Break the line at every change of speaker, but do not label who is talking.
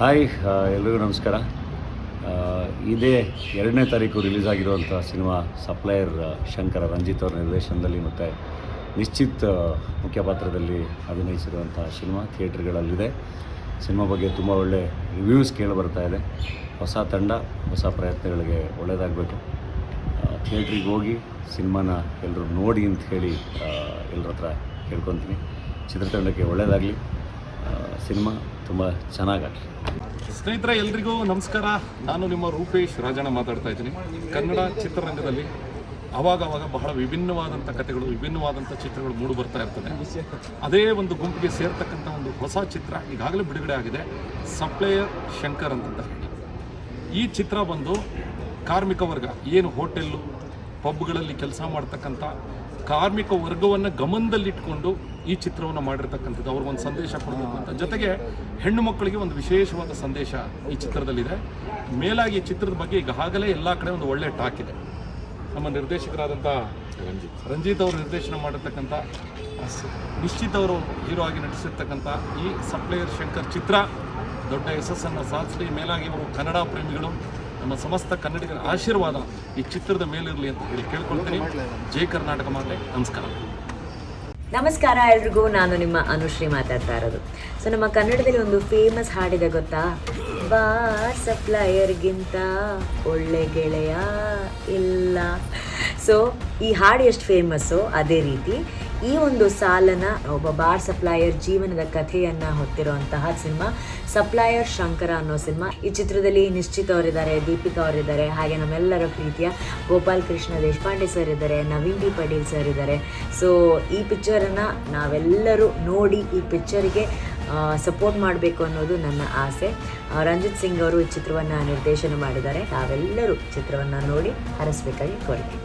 Hi ಎಲ್ರಿಗೂ ನಮಸ್ಕಾರ. ಇದೇ ಎರಡನೇ ತಾರೀಕು ರಿಲೀಸ್ ಆಗಿರುವಂಥ ಸಿನಿಮಾ ಸಪ್ಲೈಯರ್ ಶಂಕರ ರಂಜಿತ್ ಅವರ ನಿರ್ದೇಶನದಲ್ಲಿ ಮತ್ತು ನಿಶ್ಚಿತ್ ಮುಖ್ಯ ಪಾತ್ರದಲ್ಲಿ ಅಭಿನಯಿಸಿರುವಂಥ ಸಿನಿಮಾ ಥಿಯೇಟ್ರ್ಗಳಲ್ಲಿದೆ. ಸಿನಿಮಾ ಬಗ್ಗೆ ತುಂಬ ಒಳ್ಳೆ ರಿವ್ಯೂಸ್ ಕೇಳಿ ಬರ್ತಾ ಇದೆ. ಹೊಸ ತಂಡ, ಹೊಸ ಪ್ರಯತ್ನಗಳಿಗೆ ಒಳ್ಳೆಯದಾಗಬೇಕು ಥಿಯೇಟ್ರಿಗೆ ಹೋಗಿ ಸಿನಿಮಾನ ಎಲ್ಲರೂ ನೋಡಿ ಅಂತ ಹೇಳಿ ಎಲ್ಲರ ಹತ್ರ ಕೇಳ್ಕೊತೀನಿ. ಚಿತ್ರತಂಡಕ್ಕೆ ಒಳ್ಳೆಯದಾಗಲಿ ಸಿನಿಮಾ ತುಂಬ ಚೆನ್ನಾಗಾಗಲಿ
ಸ್ನೇಹಿತರೆ, ಎಲ್ರಿಗೂ ನಮಸ್ಕಾರ. ನಾನು ನಿಮ್ಮ ರೂಪೇಶ್ ರಾಜಣ್ಣ ಮಾತಾಡ್ತಾ ಇದ್ದೀನಿ. ಕನ್ನಡ ಚಿತ್ರರಂಗದಲ್ಲಿ ಅವಾಗ ಅವಾಗ ಬಹಳ ವಿಭಿನ್ನವಾದಂಥ ಕಥೆಗಳು, ವಿಭಿನ್ನವಾದಂಥ ಚಿತ್ರಗಳು ಮೂಡಿ ಬರ್ತಾ ಇರ್ತದೆ. ಅದೇ ಒಂದು ಗುಂಪಿಗೆ ಸೇರ್ತಕ್ಕಂಥ ಒಂದು ಹೊಸ ಚಿತ್ರ ಈಗಾಗಲೇ ಬಿಡುಗಡೆ ಆಗಿದೆ. ಸಪ್ಲೈಯರ್ ಶಂಕರ್ ಅಂತಂತ. ಈ ಚಿತ್ರ ಬಂದು ಕಾರ್ಮಿಕ ವರ್ಗ, ಏನು ಹೋಟೆಲ್ಲು, ಪಬ್ಗಳಲ್ಲಿ ಕೆಲಸ ಮಾಡ್ತಕ್ಕಂಥ ಕಾರ್ಮಿಕ ವರ್ಗವನ್ನು ಗಮನದಲ್ಲಿಟ್ಕೊಂಡು ಈ ಚಿತ್ರವನ್ನು ಮಾಡಿರ್ತಕ್ಕಂಥದ್ದು ಅವ್ರಿಗೊಂದು ಸಂದೇಶ ಕೊಡಬೇಕು ಅಂತ. ಜೊತೆಗೆ ಹೆಣ್ಣು ಮಕ್ಕಳಿಗೆ ಒಂದು ವಿಶೇಷವಾದ ಸಂದೇಶ ಈ ಚಿತ್ರದಲ್ಲಿದೆ. ಮೇಲಾಗಿ ಈ ಚಿತ್ರದ ಬಗ್ಗೆ ಈಗಾಗಲೇ ಎಲ್ಲ ಕಡೆ ಒಂದು ಒಳ್ಳೆಯ ಟಾಕ್ ಇದೆ. ನಮ್ಮ ನಿರ್ದೇಶಕರಾದಂಥ ರಂಜಿತ್. ರಂಜಿತ್ ಅವರು ನಿರ್ದೇಶನ ಮಾಡಿರ್ತಕ್ಕಂಥ ನಿಶ್ಚಿತ್ ಅವರು ಹೀರೋ ಆಗಿ ನಟಿಸಿರ್ತಕ್ಕಂಥ ಈ ಸಪ್ಲೈಯರ್ ಶಂಕರ್ ಚಿತ್ರ ದೊಡ್ಡ ಯಶಸ್ಸನ್ನು ಸಾಧಿಸಲಿ. ಮೇಲಾಗಿ ಅವರು ಕನ್ನಡ ಪ್ರೇಮಿಗಳು. ನಮ್ಮ ಸಮಸ್ತ ಕನ್ನಡಿಗರ ಆಶೀರ್ವಾದ ಈ ಚಿತ್ರದ ಮೇಲಿರಲಿ ಅಂತ ಹೇಳಿ ಕೇಳ್ಕೊಳ್ತೀನಿ. ಜೈ ಕರ್ನಾಟಕ ಮಾತೆ. ನಮಸ್ಕಾರ.
ನಮಸ್ಕಾರ ಎಲ್ರಿಗೂ, ನಾನು ನಿಮ್ಮ ಅನುಶ್ರೀ ಮಾತಾಡ್ತಾ ಇರೋದು. ಸೊ ನಮ್ಮ ಕನ್ನಡದಲ್ಲಿ ಒಂದು ಫೇಮಸ್ ಹಾಡಿದೆ ಗೊತ್ತಾ? ಬಾ ಸಪ್ಲೈಯರ್ಗಿಂತ ಒಳ್ಳೆ ಗೆಳೆಯ ಇಲ್ಲ. ಸೊ ಈ ಹಾಡು ಎಷ್ಟು ಫೇಮಸ್ಸು ಅದೇ ರೀತಿ ಈ ಒಂದು ಸಾಲನ ಒಬ್ಬ ಬಾರ್ ಸಪ್ಲೈಯರ್ ಜೀವನದ ಕಥೆಯನ್ನು ಹೊತ್ತಿರುವಂತಹ ಸಿನಿಮಾ, ಸಪ್ಲೈಯರ್ ಶಂಕರ ಅನ್ನೋ ಸಿನಿಮಾ. ಈ ಚಿತ್ರದಲ್ಲಿ ನಿಶ್ಚಿತ್ ಅವರಿದ್ದಾರೆ, ದೀಪಿಕಾ ಅವರಿದ್ದಾರೆ, ಹಾಗೆ ನಮ್ಮೆಲ್ಲರ ಪ್ರೀತಿಯ ಗೋಪಾಲ್ ಕೃಷ್ಣ ದೇಶಪಾಂಡೆ ಸರ್ ಇದ್ದಾರೆ, ನವೀನ್ ಡಿ ಪಟೇಲ್ ಸರ್ ಇದ್ದಾರೆ. ಸೊ ಈ ಪಿಕ್ಚರನ್ನು ನಾವೆಲ್ಲರೂ ನೋಡಿ ಈ ಪಿಕ್ಚರ್ಗೆ ಸಪೋರ್ಟ್ ಮಾಡಬೇಕು ಅನ್ನೋದು ನನ್ನ ಆಸೆ. ರಂಜಿತ್ ಸಿಂಗ್ ಅವರು ಈ ಚಿತ್ರವನ್ನು ನಿರ್ದೇಶನ ಮಾಡಿದ್ದಾರೆ. ನಾವೆಲ್ಲರೂ ಚಿತ್ರವನ್ನು ನೋಡಿ ಹರಸಬೇಕಾಗಿ ಕೋರಿಕೆ.